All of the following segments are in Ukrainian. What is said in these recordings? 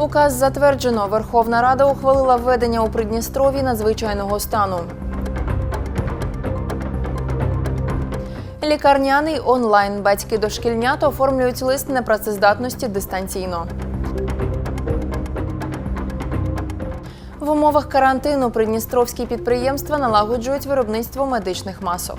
Указ затверджено. Верховна Рада ухвалила введення у Придністров'ї надзвичайного стану. Лікарняний онлайн. Батьки дошкільнят оформлюють лист непрацездатності дистанційно. В умовах карантину придністровські підприємства налагоджують виробництво медичних масок.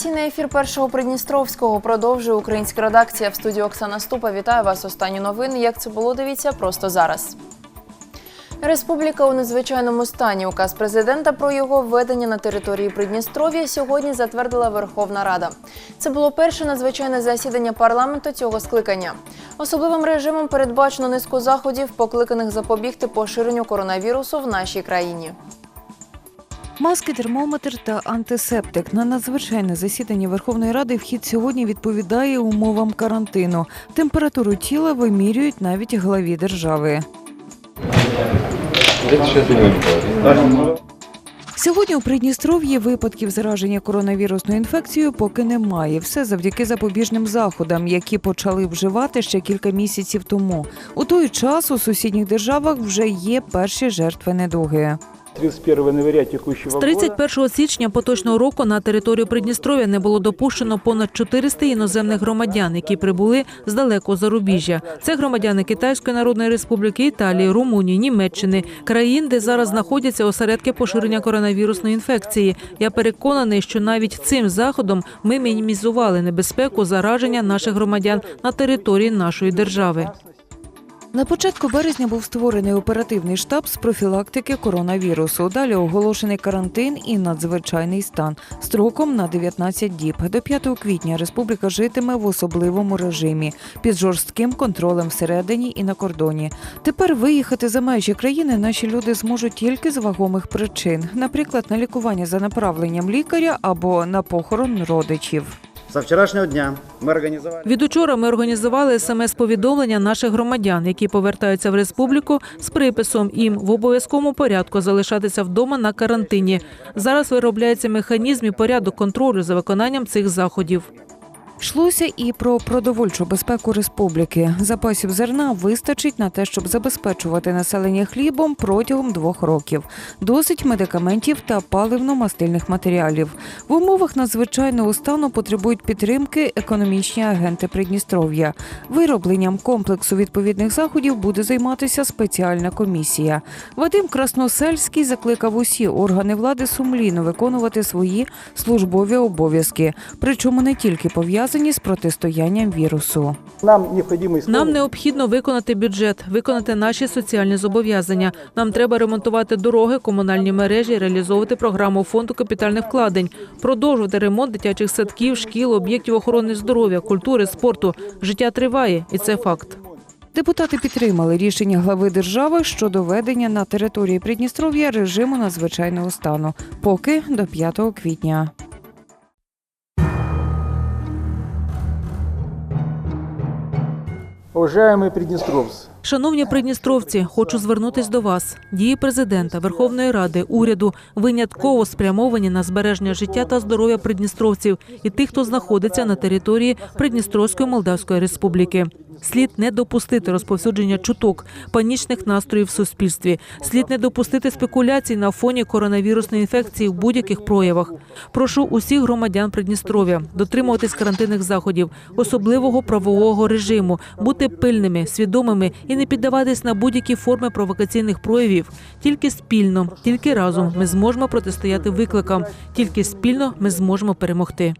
Інформаційний ефір першого Придністровського продовжує українська редакція в студії Оксана Ступа. Вітаю вас. Останні новини. Як це було, дивіться просто зараз. Республіка у надзвичайному стані. Указ президента про його введення на території Придністров'я сьогодні затвердила Верховна Рада. Це було перше надзвичайне засідання парламенту цього скликання. Особливим режимом передбачено низку заходів, покликаних запобігти поширенню коронавірусу в нашій країні. Маски, термометр та антисептик на надзвичайне засідання Верховної Ради вхід сьогодні відповідає умовам карантину. Температуру тіла вимірюють навіть главі держави. Сьогодні у Придністров'ї випадків зараження коронавірусною інфекцією поки немає. Все завдяки запобіжним заходам, які почали вживати ще кілька місяців тому. У той час у сусідніх державах вже є перші жертви недуги. 31 января текущего З года 31 січня поточного року на територію Придністров'я не було допущено понад 400 іноземних громадян, які прибули з далекого зарубіжжя. Це громадяни Китайської Народної Республіки, Італії, Румунії, Німеччини, країн, де зараз знаходяться осередки поширення коронавірусної інфекції. Я переконаний, що навіть цим заходом ми мінімізували небезпеку зараження наших громадян на території нашої держави. На початку березня був створений оперативний штаб з профілактики коронавірусу. Далі оголошений карантин і надзвичайний стан строком на 19 діб. До 5 квітня республіка житиме в особливому режимі під жорстким контролем всередині і на кордоні. Тепер виїхати за межі країни наші люди зможуть тільки з вагомих причин, наприклад, на лікування за направленням лікаря або на похорон родичів. Со вчорашнього дня ми організували Від учора ми організували смс-повідомлення наших громадян, які повертаються в республіку з приписом їм в обов'язковому порядку залишатися вдома на карантині. Зараз виробляється механізм і порядок контролю за виконанням цих заходів. Йшлося і про продовольчу безпеку республіки. Запасів зерна вистачить на те, щоб забезпечувати населення хлібом протягом двох років. Досить медикаментів та паливно-мастильних матеріалів. В умовах надзвичайного стану потребують підтримки економічні агенти Придністров'я. Виробленням комплексу відповідних заходів буде займатися спеціальна комісія. Вадим Красносельський закликав усі органи влади сумлінно виконувати свої службові обов'язки, причому не тільки пов'язані з протистоянням вірусу. нам необходимо исполнить Нам необхідно виконати бюджет, виконати наші соціальні зобов'язання. Нам треба ремонтувати дороги, комунальні мережі, реалізовувати програму фонду капітальних вкладень, продовжувати ремонт дитячих садків, шкіл, об'єктів охорони здоров'я, культури, спорту. Життя триває, і це факт. Депутати підтримали рішення глави держави щодо введення на території Придністров'я режиму надзвичайного стану, поки до 5 квітня. Уважаемые придністровці. Шановні придністровці, хочу звернутись до вас. Дії президента, Верховної Ради, уряду винятково спрямовані на збереження життя та здоров'я придністровців і тих, хто знаходиться на території Придністровської Молдавської Республіки. Слід не допустити розповсюдження чуток, панічних настроїв в суспільстві. Слід не допустити спекуляцій на фоні коронавірусної інфекції в будь-яких проявах. Прошу усіх громадян Придністров'я дотримуватись карантинних заходів, особливого правового режиму, бути пильними, свідомими і не піддаватись на будь-які форми провокаційних проявів. Тільки спільно, тільки разом ми зможемо протистояти викликам. Тільки спільно ми зможемо перемогти.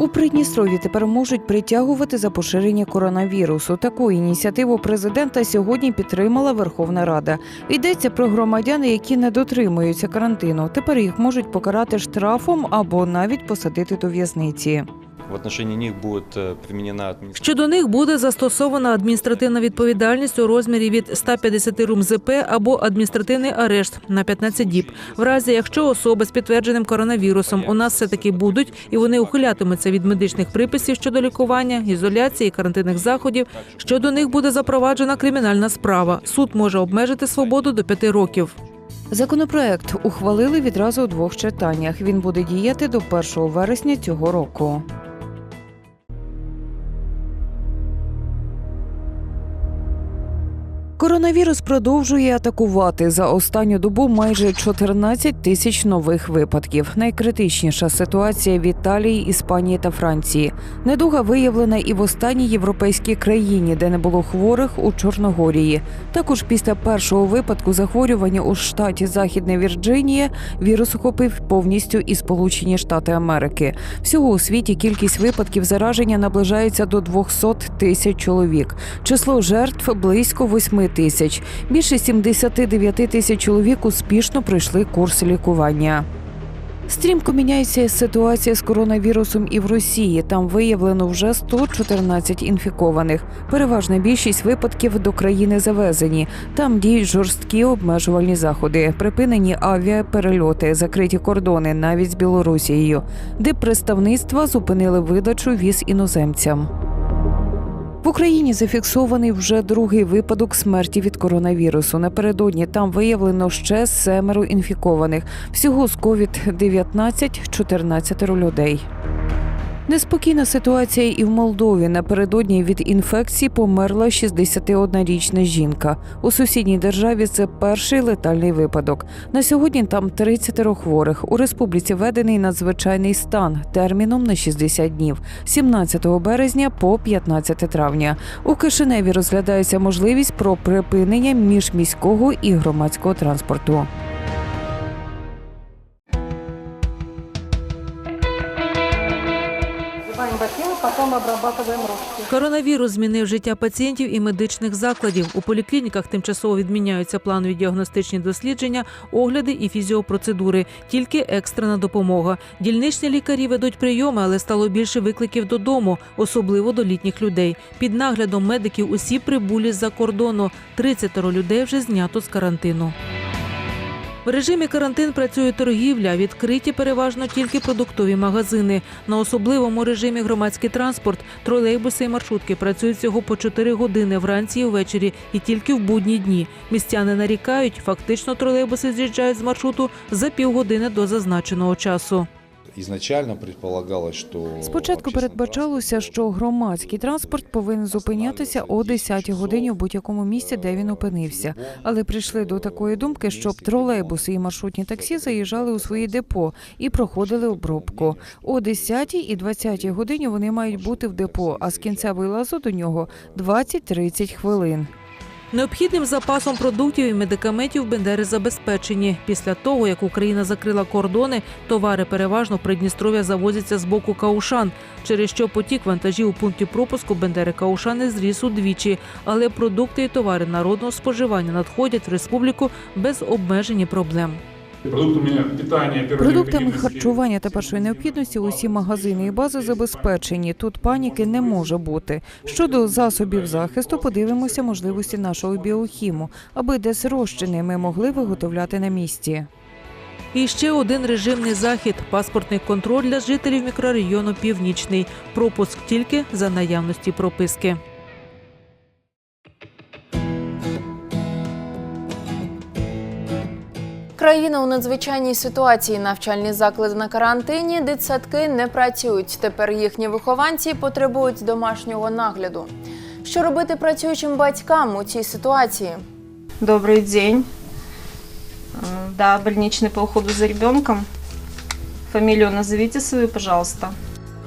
У Придністрові тепер можуть притягувати за поширення коронавірусу. Таку ініціативу президента сьогодні підтримала Верховна Рада. Йдеться про громадян, які не дотримуються карантину. Тепер їх можуть покарати штрафом або навіть посадити до в'язниці. В отношении них будет э, применена Щодо них буде застосована адміністративна відповідальність у розмірі від 150 рум ЗП або адміністративний арешт на 15 діб. В разі, якщо особи з підтвердженим коронавірусом у нас все таки будуть і вони ухилятимуться від медичних приписів щодо лікування, ізоляції і карантинних заходів. Щодо них буде запроваджена кримінальна справа. Суд може обмежити свободу до 5 років. Законопроект ухвалили відразу у двох читаннях. Він буде діяти до 1 вересня цього року. Коронавірус продовжує атакувати за останню добу майже 14 тисяч нових випадків. Найкритичніша ситуація в Італії, Іспанії та Франції. Недуга виявлена і в останній європейській країні, де не було хворих у Чорногорії. Також після першого випадку захворювання у штаті Західна Вірджинія вірус охопив повністю і Сполучені Штати Америки. Всього у світі кількість випадків зараження наближається до 200 тисяч чоловік. Число жертв близько 8 тисяч. Більше 79 тисяч чоловік успішно пройшли курс лікування. Стрімко міняється ситуація з коронавірусом і в Росії. Там виявлено вже 114 інфікованих. Переважна більшість випадків до країни завезені. Там діють жорсткі обмежувальні заходи, припинені авіаперельоти, закриті кордони навіть з Білорусією, де представництва зупинили видачу віз іноземцям. В Україні зафіксований вже другий випадок смерті від коронавірусу. Напередодні там виявлено ще семеро інфікованих. Всього з COVID-19 – 14 людей. Неспокійна ситуація і в Молдові. Напередодні від інфекції померла 61-річна жінка. У сусідній державі це перший летальний випадок. На сьогодні там 30 хворих. У республіці введений надзвичайний стан терміном на 60 днів 17 березня по 15 травня. У Кишиневі розглядається можливість про припинення міжміського і громадського транспорту. Коронавірус змінив життя пацієнтів і медичних закладів. У поліклініках тимчасово відміняються планові діагностичні дослідження, огляди і фізіопроцедури. Тільки екстрена допомога. Дільничні лікарі ведуть прийоми, але стало більше викликів додому, особливо до літніх людей. Під наглядом медиків усі прибулі з-за кордону. 30 людей вже знято з карантину. В режимі карантин працює торгівля. Відкриті переважно тільки продуктові магазини. На особливому режимі громадський транспорт, тролейбуси і маршрутки працюють всього по 4 години вранці і ввечері, і тільки в будні дні. Містяни нарікають, фактично тролейбуси з'їжджають з маршруту за півгодини до зазначеного часу. Изначально предполагалось, что Спочатку передбачалося, що громадський транспорт повинен зупинятися о 10 годині в будь-якому місці, де він опинився. Але прийшли до такої думки, щоб тролейбуси і маршрутні таксі заїжджали у свої депо і проходили обробку. О 10 і 20 годині вони мають бути в депо, а з кінця вилазу до нього 20-30 хвилин. Необхідним запасом продуктів і медикаментів бендери забезпечені. Після того, як Україна закрила кордони, товари переважно Придністров'я завозяться з боку Каушан, через що потік вантажів у пункті пропуску бендери Каушани зріс удвічі. Але продукти і товари народного споживання надходять в республіку без обмежень і проблем. Продуктами питання Продуктами харчування та першої необхідності усі магазини і бази забезпечені. Тут паніки не може бути. Щодо засобів захисту, подивимося можливості нашого біохіму, аби десь розчини ми могли виготовляти на місці. І ще один режимний захід паспортний контроль для жителів мікрорайону Північний. Пропуск тільки за наявності прописки. Країна у надзвичайній ситуації. Навчальні заклади на карантині, дитсадки не працюють. Тепер їхні вихованці потребують домашнього нагляду. Що робити працюючим батькам у цій ситуації? Добрый день. Э, Да, больничный по уходу за ребенком. Фамилию назовите свою, пожалуйста.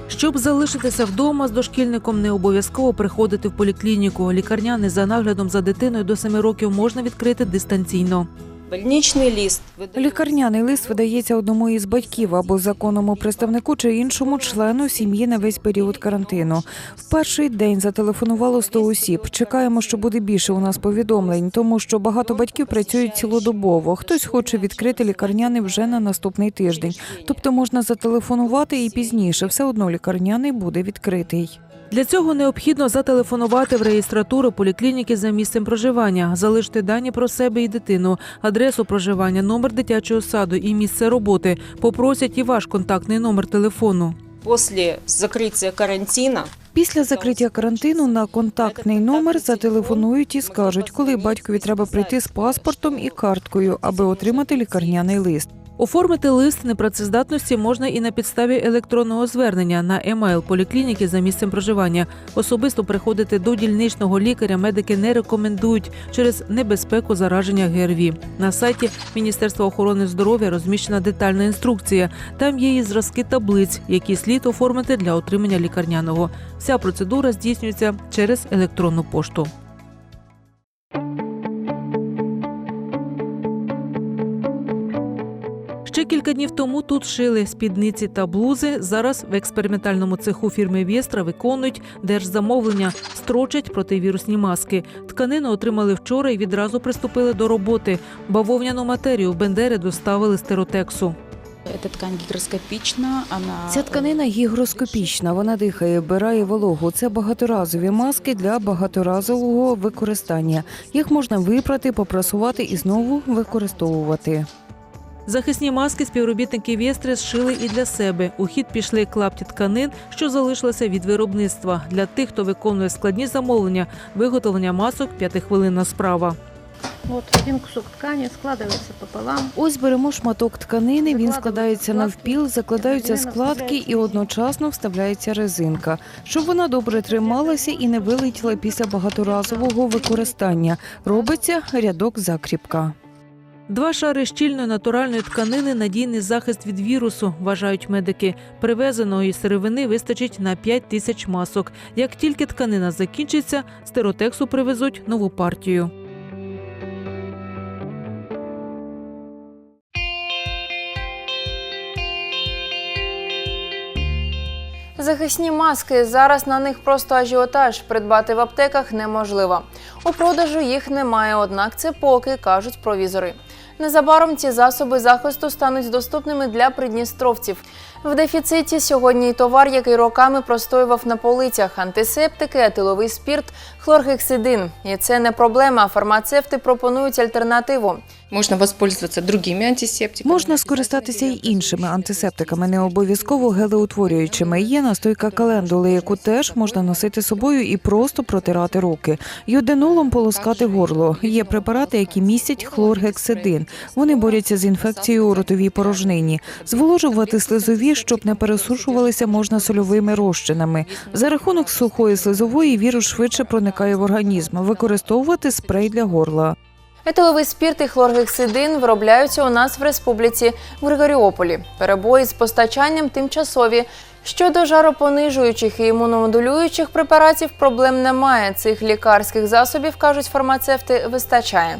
Щоб залишитися вдома з дошкільником, не обов'язково приходити в поліклініку. Лікарняний за наглядом за дитиною до 7 років можна відкрити дистанційно. Больничный лист. выдается- Лікарняний лист видається одному із батьків або законному представнику чи іншому члену сім'ї на весь період карантину. В перший день зателефонувало 100 осіб. Чекаємо, що буде більше у нас повідомлень, тому що багато батьків працюють цілодобово. Хтось хоче відкрити лікарняний вже на наступний тиждень. Тобто можна зателефонувати і пізніше. Все одно лікарняний буде відкритий. Для цього необхідно зателефонувати в реєстратуру поліклініки за місцем проживання, залишити дані про себе і дитину, адресу проживання, номер дитячого саду і місце роботи. Попросять і ваш контактний номер телефону. После закрытия карантина Після закриття карантину на контактний номер зателефонують і скажуть, коли батькові треба прийти з паспортом і карткою, аби отримати лікарняний лист. Оформити лист непрацездатності можна і на підставі електронного звернення на емейл поліклініки за місцем проживання. Особисто приходити до дільничного лікаря медики не рекомендують через небезпеку зараження ГРВІ. На сайті Міністерства охорони здоров'я розміщена детальна інструкція. Там є і зразки таблиць, які слід оформити для отримання лікарняного. Вся процедура здійснюється через електронну пошту. Ще кілька днів тому тут шили спідниці та блузи. Зараз в експериментальному цеху фірми Вєстра виконують держзамовлення, строчать противірусні маски. Тканину отримали вчора і відразу приступили до роботи. Бавовняну матерію Бендери доставили з теротексу. Ця тканина гігроскопічна, вона дихає, вбирає вологу. Це багаторазові маски для багаторазового використання. Їх можна випрати, попрасувати і знову використовувати. Захисні маски співробітники Вєстри зшили і для себе. У хід пішли клапті тканин, що залишилися від виробництва. Для тих, хто виконує складні замовлення, виготовлення масок п'ятихвилинна справа. Вот один кусок ткани складывается пополам. Ось беремо шматок тканини, він складається навпіл, закладаються складки і одночасно вставляється резинка, щоб вона добре трималася і не вилетіла після багаторазового використання. Робиться рядок закріпка. Два шари щільної натуральної тканини надійний захист від вірусу, вважають медики. Привезеної сировини вистачить на 5 тисяч масок. Як тільки тканина закінчиться, з теротексу привезуть нову партію. Захисні маски зараз на них просто ажіотаж. Придбати в аптеках неможливо. У продажу їх немає, однак це поки кажуть провізори. Незабаром ці засоби захисту стануть доступними для придністровців. В дефіциті сьогодні й товар, який роками простоював на полицях: антисептики, етиловий спірт, хлоргексидин. І це не проблема. Фармацевти пропонують альтернативу. Можно воспользоваться другими антисептиками. Можна скористатися й іншими антисептиками, не обов'язково гелеутворюючими. Є настойка календули, яку теж можна носити з собою і просто протирати руки. Йодинолом полоскати горло. Є препарати, які містять хлоргексидин. Вони борються з інфекцією у ротовій порожнині. Зволожувати слизові, щоб не пересушувалися, можна сольовими розчинами. За рахунок сухої слизової вірус швидше проникає в організм. Використовувати спрей для горла. Етиловий спірт і хлоргексидин виробляються у нас в республіці Григоріополі. Перебої з постачанням тимчасові. Щодо жаропонижуючих і імуномодулюючих препаратів проблем немає. Цих лікарських засобів, кажуть фармацевти, вистачає.